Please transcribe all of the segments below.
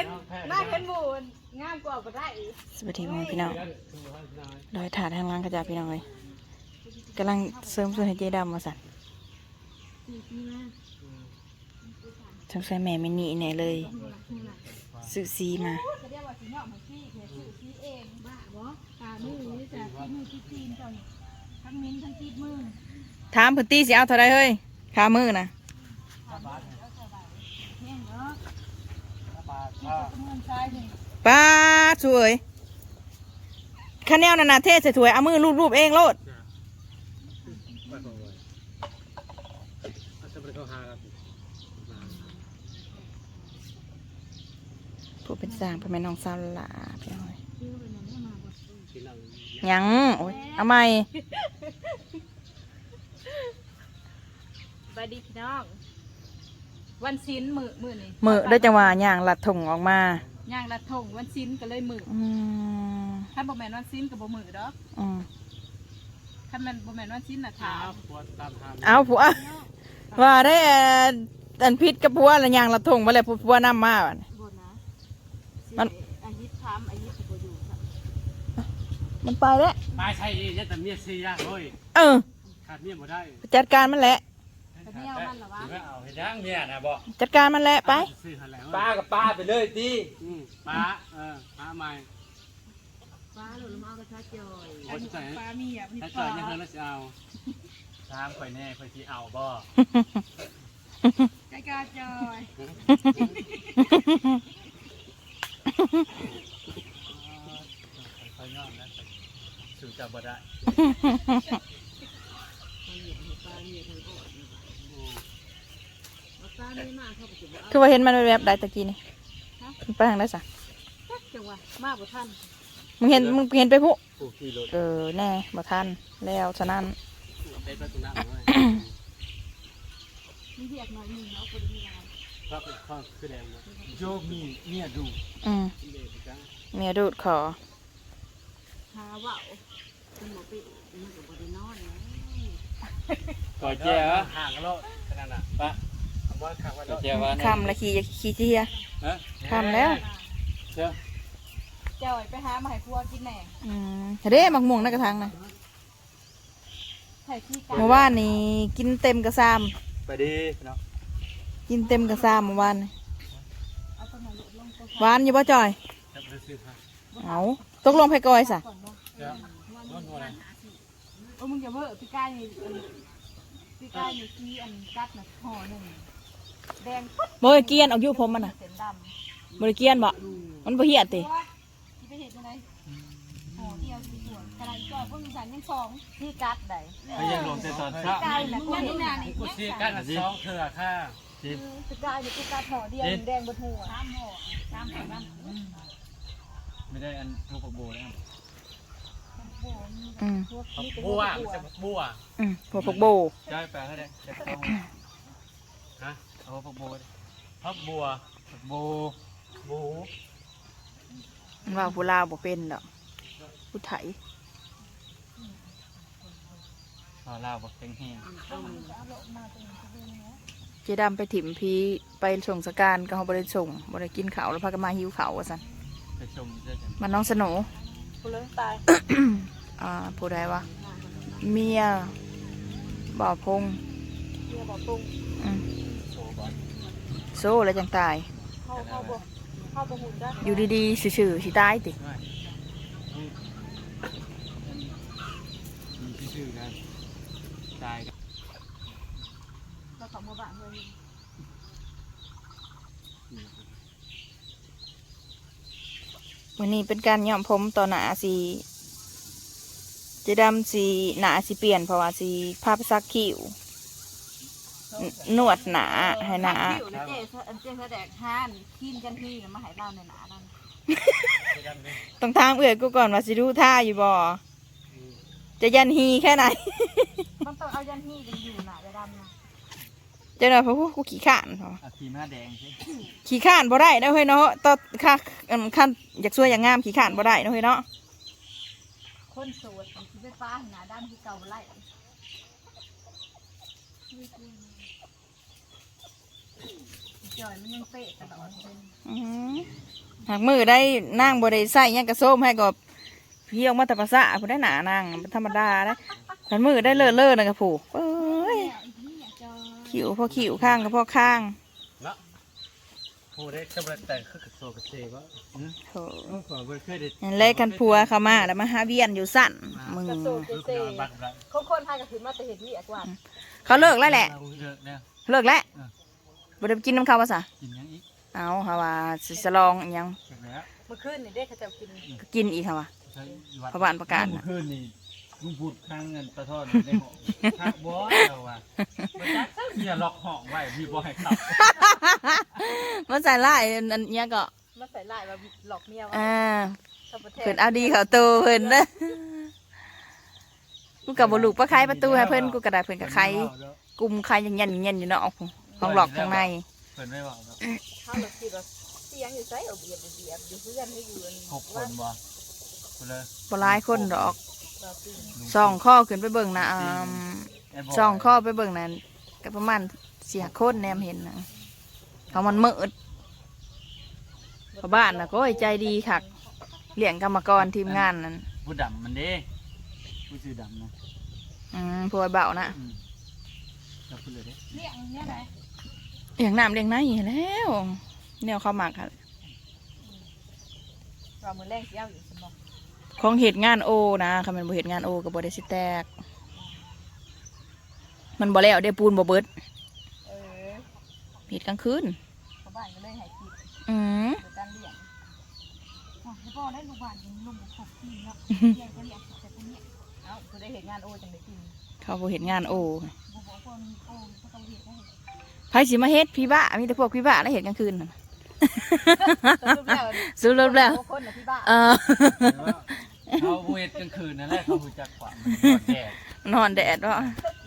ห็นน่าเห็นหมูงามกว่าก็ได้อีกสวัสดีพ่อแม่พี่น้องโดยถาดทางล่างกระจาพี่น้องเลยกำลังเสริมส่วนให้เจดำมาสั่นสงสัยแม่ไม่หนีแน่เลยซื้อซีมาจะเรียกว่าสีเหาะเหมือนพี่เขียนชื่อสีเองบ้าบ่ตามือนี่จะที่มือที่ตีนเจ้านี่ทั้งมิ้นทั้งตีดมือถามพื้นที่สิเอาเท่าไรเฮ้ยขามือนะ แห้งเนาะนี่ก็เงินชายนี่ ป้าสวยข้าแนวนานาเทศใส่ถ้วยเอามือรูปๆเองโลดผู้เป็นสร้างเป็นแม่น้องสาวหลาพี่น้องเอ้ยยังโอ้ยเอาใหม่บายดีพี่น้อง วันศิลมือมือนี่มือได้จังหวะย่างลัดถงออกมาย่างละทงวันศิลก็เลยมืออืมถ้าบ่แม่นวันศิลก็บ่มือดอกอืมถ้าแม่นบ่แม่นวันศิลน่ะถามเอาผัวว่าได้เอ่ออันพิษกับผัวแล้วย่างลัดถงมาเลยผัวนำมาบัดนี้บ่นะมันอายิตถามอายิตก็บ่อยู่ครับมันไปแล้วตายใช่ยัดแต่เมียซียากเฮ้ยเออขาดเมียบ่ได้จัดการมันแหละ แต่เนี่ยมันเหรอวะถือว่าเอาให้ย่างเมียนะบ่จัดการมันแหละไป ซื้อหันแล้วป้ากับป้าไปเลยตีอืมป้าเออป้าใหม่ฟ้าหลุดมาก็ชาจอยโอ้ยใส่ฟ้ามีอะพี่ถ้าฟ้าเกิดยังเธอแล้วจะเอาถามข่อยแน่ข่อยสิเอาบ่ ใจกาจอย ข่อยยอมนะสู่จับบ่ได้ ฟ้ามีมากเข้าไปจุด คือว่า เห็นมันแวบๆได้ตะกี้นี่มันไปทางได้สะจังหวะมากกว่าท่านมึงเห็นมึงเห็นไปผู้ผู้ขี่รถเออแน่บ่ทันแล้วฉะนั้นได้ประตูน้ำเลยมีเรียกหน่อยหนึ่งเอาคนมีอะไรครับข้อคือแดงนะโยมีเมียดูอืมเด็กจังเมียดูดขอหาว่าวเป็นหมอปีมันก็บ่ได้นอนนะก่อยแจ้เหรอห่างกันแล้วขนาดน่ะป้าบ่ข้าง ไว้แล้วแจ้ว่าคำละขี่ขี่เจียฮะคำแล้วเจ้าจอยไปหามาให้พัวกินแหน่อืมเด้มักม่วงในกระถางนะใส่ขี้กาเมื่อวานนี้กินเต็มกระซามไปดีเนาะกินเต็มกระซามเมื่อวานนี้เอาต้นไม้ลงตัวหวานอยู่บ่จอยจะไปซื้อฮะเอาตกลงไผกอยสะก่อนเนาะเจ้าร้อนหัวเลยเออมึงอย่าเบ้อพี่กายนี่พี่กายนี่ขี้อันกัดน่ะห่อหนึ่ง แดงปึ๊ดบ่ได้เกลียนออกอยู่ผมมันน่ะเส้นดำบ่ได้เกลียนบ่มันบ่เหี้ยติที่ไปเห็นอะไรห่อเดียวสีส่วนกระไรจอยพวกมีสันยังสองที่กัดได้เขายังลงแต่ตอนเช้ากายน่ะคนนี้น่ะนี่กูซีกันสองเถื่อค่ะพี่กายนี่พี่กัดห่อเดียวแดงบนหัวสามห่อสามห่อน้ำไม่ได้อันทูปโบแล้วอืมบัวมันจะบัวอืมหัวพวกโบจ้อยแปลให้ได้จะต้องฮะเอาพักบัวพักบัวพักบัวบูมันว่าผู้ลาวบ่เป็นดอกผู้ไทยเอาลาวบักแข็งแห้งเจดำไปถิ่มพีไปส่งสการก็เขาบ่ได้ส่งบ่ได้กินข้าวแล้วพากันมาหิวข้าวว่าซั่นไปชมเจ้าจังมันน้องสโหนกูเลยตายอ่าผู้ใดวะเมียบ่าวพงเดี๋ยวบอกตรงอืมโชว์ก่อน โซ่แล้วจังตาย เข้าเข้าบ่เข้าบ่หุ่นจ้ะอยู่ดีๆซื่อๆสิตายติด้วยมีชื่อกันตายกันเราเขับมาบ้านเพื่อนมื้อนี้เป็นการย้อมผมต่อหน้าสิเจดำสิหน้าสิเปลี่ยนเพราะว่าสิพาไปซักคิ้ว นนวดหนาให้หนาอยู่ในเจ๊อันเจ๊แสดงห้านขีนกันที่มาให้เราในหนานั่นต้องทางเอื้อยกูก่อนว่าสิดูท่าอยู่บ่จะยันฮีแค่ไหนมันต้องเอายันที่กันอยู่หนาจะดำนะเจ้าหน่อยเพราะกูขี้ข้านเพราะว่าอาทีมาแดงใช่ขี้ข้านบ่ได้นะเฮ้ยเนาะตอนค่าอันขั้นอยากช่วยอย่างงามขี้ข้านบ่ได้นะเฮ้ยเนาะคนโสดที่ไฟฟ้าหนาด้านที่เก่าไล่ จอยมันยังเตะตลอดเลยอืมหากมือได้นั่งบริใส่หยังกระโซมให้กับพี่ออกมาแต่ภาษาผู้ได้หนานางธรรมดาได้หันมือได้เลื่อนเลื่อนนะกระผูเอ้ยเนี่ยจอยขิวพอขิวข้างกับพอข้างเนาะผู้ได้กำลังแต่งคือกระโซกระเซวะอืมโถเออขอเบอร์เคยได้นั่นเลยกันพัวเข้ามาแล้วมาหาเวียนอยู่สั่นมึงลูกนอนบัตรละเขาคนพากับถือมาแต่เห็นวิกว่าเขาเลิกแล้วแหละเราเลิกแล้ว เลิกแล้วอะ บ่ได้ไปกินน้ำข้าวภาษากินยังอีกเอาค่ะว่าสิสลองอิหยังเสร็จแล้วเมื่อคืนนี่ได้เขาจะกินก็กินอีกค่ะว่าใช้วัดพระบานประกาศเมื่น่ะอคืนนี่ลุงพูดข้างเงินปลาทอดได้หมอทักบอสเราว่ะมันจักเนี่ยล็อกห้องไว้พี่บอยขับมันใส่ลายอันอันเนี้ยก็มาใส่ลายมาหลอกเมียว่าอ่าทำประเทศเพิ่นเอาดีเขาโตเพิ่นเด้อกูกับบลูกปะไคประตูให้เพิ่นกูกระดาษเพิ่นกับไคกลุ่มไคยันยันยันอยู่เนาะห้อ งหลอกข้างในเพิ่นไม่บอกครับเขาเราคิดว่าเสียงอยู่ไสเอาเบียดเบียดอยู่เพื่อนให้อยู่อันหกคนบ่คนเลยบ่หลายคนดอกเราตีลุส่องข้อขึ้นไปเบิ่งนะอ่าไบยส่องข้อไปเบิ่งนั่นก็ประมาณสี่ห้าคนแนมเห็นนะเขามันมืดชาวบ้านน่ะก็ใจดีคักเลี้ยงกรรมกรทีมงานนั่นผู้ดำมันเด้ผู้ชื่อดำนะอืมพวเบานะอืมจับไป เลยเด้เลี้ยงเนี่ยไหนเลี้ยงน้ำเลี้ยงไหนแล้วแนวเขามักค่ะเรามือแรงเสียวอยู่สมองของเหตุงานโอนะคำเป็นบ่เหตุงานโอกับบได้สิแตก มันบ่แล้วได้ปูนบ่เบิดเออเหตุกลางคืนชาวบ้านก็เลยให้กินอืมโดยการเลี้ยงอ๋อแล้วพ่อได้ลูกบ้านยังลุงขบกินเนาะเลี้ยงก็เลี้ยงแต่คนเนี้ยเอ้าคือได้เห็นงานโอจังได้กินเขาบ่เหตุงานโอบ อกว่าคนโอก็ต้องเห็นได้ไผสิมาเฮ็ดพี่บ้ามีแต่พวกพี่บ้าแล้วเหตุกลางคืนน่ะสรุปแล้วสรุปแล้วคนน่ะพี่บ้าเออเขาเวทกลางคืนนั่นแหละเขาหูจักกว่ามันแดดนอนแดดว่า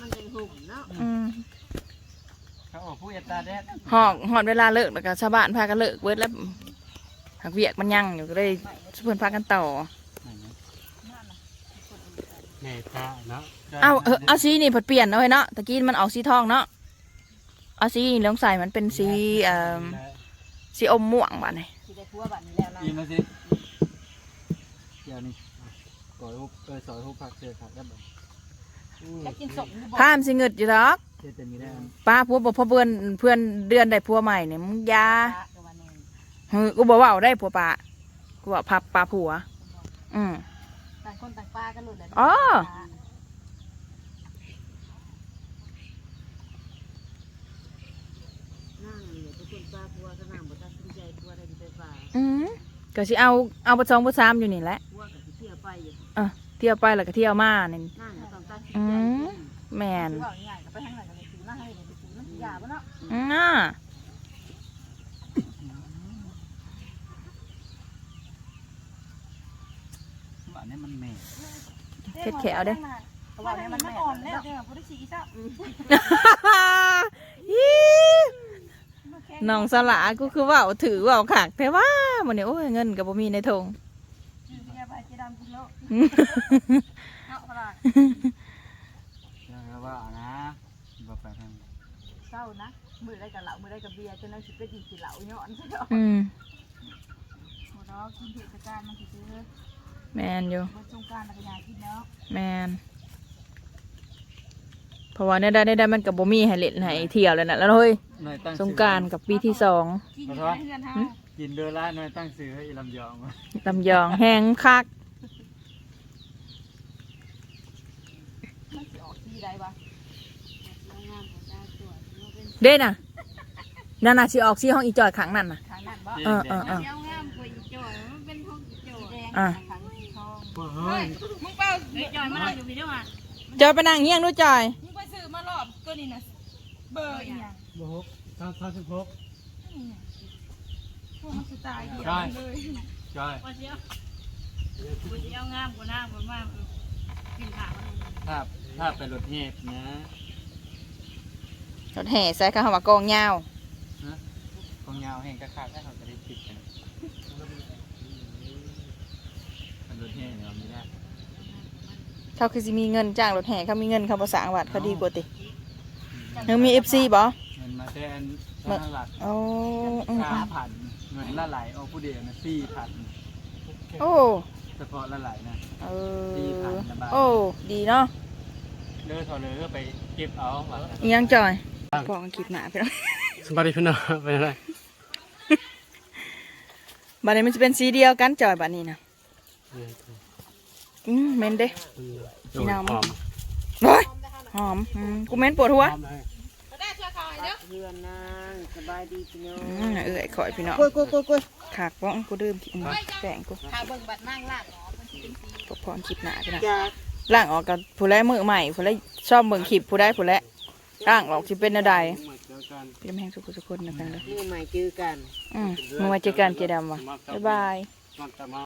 มันเป็นหุ่มเนาะอืมเขาบอกผู้เอตตาแดดหอกหอดเวลาเลิกแล้วก็ชาวบ้านพากันเลิกเบิดแล้วหักเวียกมันยังอยู่ก็เลยเพื่อนพากันต่อแม่ตาเนาะ เอาเออเอาสีนี่ผัดเปลี่ยนเอาไว้เนาะตะกี้มันออกสีทองเนาะเอาสีเหลืองใสมันเป็นสีเอ่อสีอมม่วงบ้านนี่ที่ได้พัวบ้านนี้แล้วนะอีมาสิเดี๋ยวนี้ก่อยหุบเออสอยหุบผักเสือขาดได้บ่จะกินสมหรือบ่พามสิเงิดอยู่ดอกเจอแต่นี้ได้ป้าพัวบอกพ่อเพื่อนเพื่อนเดือนได้พัวใหม่เนี่ยมึงอยาปลากับวันนี้เฮ้ยกูบอกว่าเอาได้ผัวป้ากูบอกพับปลาผัว อืมต่างคนต่างปลากันหลุดเลยอ๋อนั่งเหลือทุกคนปลาพัวก็นั่งบ่ตัดสินใจพัวได้ดีไปปลา อืมก็สิเอาเอาประสองประสามอยู่นี่แหละพัวกับที่เที่ยวไปอยู่เออเที่ยวไปแล้วก็เที่ยวมานี่นั่งก็ต้องตัดสินอืใจมแมนว่าง่ายก็ไปทางไหนก็เลยถือมาให้เลยถือมันยาบ่เนาะอืมอ่าอันนี้มันแม่เผ็ดแขวเด้อ เพราะว่าเนี่ยมันไม่อ่อนแล้วเด้อบ่ได้สีซะน้องสละกูคือว่าถือว่าขากแต่ว่า มันเนี่ยโอ้ยเงินกับบ่มีในทงชื่อเบียร์ไปเจดำกินแล้วเนาะพลาแล้วว่านะบอกไปทางเศร้านะมือได้กับเหล้ามือได้กับเบียร์จนนั้นสิไปกินกิเหล้าย้อนซะเนาะอืมหมดแล้วกินเทศกาลมันสิซื้อแมนอยู่วันสงกรานต์มันก็อยากกินเนาะแมนเพราะว่าเนี่ยได้ได้ได้มันกับบ่มีให้เล่นให้เที่ยวเลยนะแล้วเฮ้ยหน่วยตั้งสงกรารกับปีที่สองกินอยู่ในเฮือนเฮา กินเดือละหน่วยตั้งซื้อให้ลำยองมาลำยองแห้งคักมันสิออกที่ใดวะเด้น่ะนั่นน่ะสิออกสิห้องอีจอยขังนั่นน่ะทางนั้นบ่เออเออเออเจ้างามกว่าอีจ่อยมันเป็นของอีจ่อยแดงอะทางสีทองเฮ้ยมึงเป้าอีจ่อยมาอยู่พี่ด้วยอะจอยไปนั่งเฮียงด้วยจอย มึงไปซื้อมารอบตัวนี้น่ะเบอร์อีหยังบหกสามสามสิบหก พวกมันสไตล์เดียวได้เลยจอยว่าเสียวว่าเสียวงามกว่าหน้าบ่มากกินขามันถ้าถ้าเป็นรถเฮฟนะรถแห่ใส่ข้าวว่ากองยาวของยาวแห่งกระขาดถ้าเขาจะได้ติดกันเป็นรถเฮฟเนี่ยเราไม่ได้เขาคือสิมีเงินจ้างรถแห่เขามีเงินเขาประสร้างวัดเขาดีกว่าติยังมีเอฟซีบ่เงินมาแต่อันละหลักโอ้อืมห้าพัน เงินละไหลเอาผู้เดียวนะสี่พันโอ้ เฉพาะละไหลนะ เอสี่พันอนะบาทโอ้ ดีเนาะเลือกเขาเลยก็ไปเก็บเอาว่าอิหยังจอยพอกันคลิปหนาไปแล้ว สบายดีพี่น้องเป็นอะไรบัดนี้มันจะเป็นสีเดียวกันจอยบัดนี้นะอืมเหม็นเด้ พี่น้อง หอมเฮ้ยหอมอืมกูเหม็นปวดหัว หอมเลย พื่อนนางสบายดีพี่น้องอืมเอ้ยข่อยพี่น้องกุยกุยกุยกุยขากป้องกูดื่มกินแป้งกูถ้าเบิ่งบัดนั่งล่างหรอมันสิเป็นสีพอพรคลิปหนาพี่น้องจ้าล่างออกกับผู้แรมือใหม่ผู้แรชอบเบิ่งคลิปผู้ได้ผู้แรล่างออกสิเป็นอะไรมาเจอกันพี่น้ำแห้งสุขสุขคนนะกันเลยมือใหม่เจอกันอืมมือมาเจอกันเจดำว่ะบ๊ายบายมันจะมา